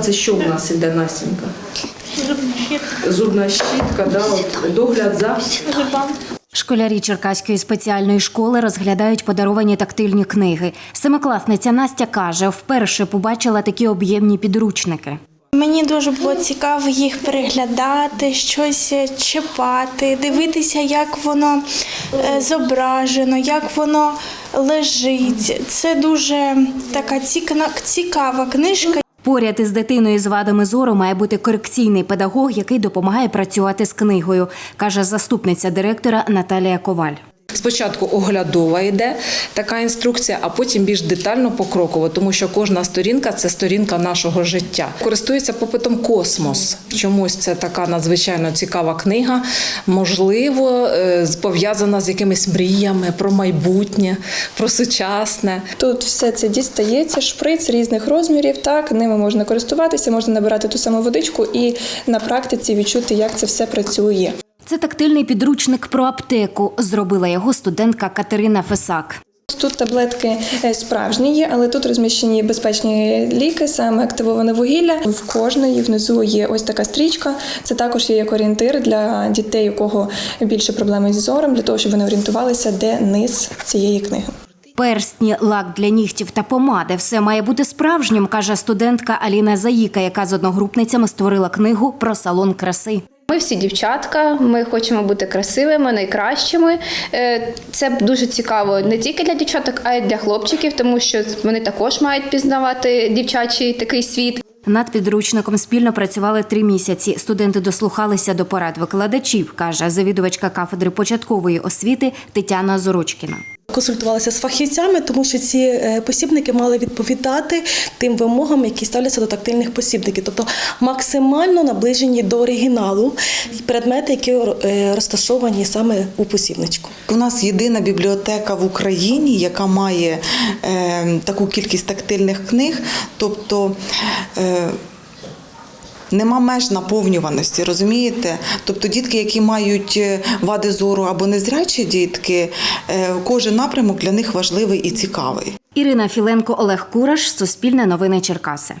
Це що в нас іде Настенька? Зубна щітка, да, от, догляд за Школярі Черкаської спеціальної школи розглядають подаровані тактильні книги. Семикласниця Настя каже, вперше побачила такі об'ємні підручники. Мені дуже було цікаво їх переглядати, щось чіпати, дивитися, як воно е, зображено, як воно лежить. Це дуже така цікава книжка. Поряд із дитиною з вадами зору має бути корекційний педагог, який допомагає працювати з книгою, каже заступниця директора Наталія Коваль. Спочатку оглядова йде така інструкція, а потім більш детально покроково, тому що кожна сторінка це сторінка нашого життя. Користується попитом космос. Чомусь це така надзвичайно цікава книга, можливо, е, пов'язана з якимись мріями про майбутнє, про сучасне. Тут все це дістається, шприц різних розмірів. Так ними можна користуватися, можна набирати ту саму водичку і на практиці відчути, як це все працює. Це тактильний підручник про аптеку. Зробила його студентка Катерина Фесак. Тут таблетки е, справжні є, але тут розміщені безпечні ліки, саме активоване вугілля. В кожної внизу є ось така стрічка. Це також є як орієнтир для дітей, у кого більше проблеми зі зором, для того, щоб вони орієнтувалися, де низ цієї книги. Перстні, лак для нігтів та помади все має бути справжнім, каже студентка Аліна Заїка, яка з одногрупницями створила книгу про салон краси. Ми всі дівчатка, ми хочемо бути красивими, найкращими. Е, Це дуже цікаво не тільки для дівчаток, а й для хлопчиків, тому що вони також мають пізнавати дівчачий такий світ. Над підручником спільно працювали три місяці. Студенти дослухалися до порад викладачів, каже завідувачка кафедри початкової освіти Тетяна Зорочкіна. Консультувалися з фахівцями, тому що ці е, посібники мали відповідати тим вимогам, які ставляться до тактильних посібників, тобто максимально наближені до оригіналу предмети, які е, розташовані саме у посібничку. У нас єдина бібліотека в Україні, яка має е, таку кількість тактильних книг, тобто нема меж наповнюваності, розумієте? Тобто дітки, які мають е, вади зору або незрячі дітки, е, кожен напрямок для них важливий і цікавий. Ірина Філенко, Олег Кураш, Суспільне новини Черкаси.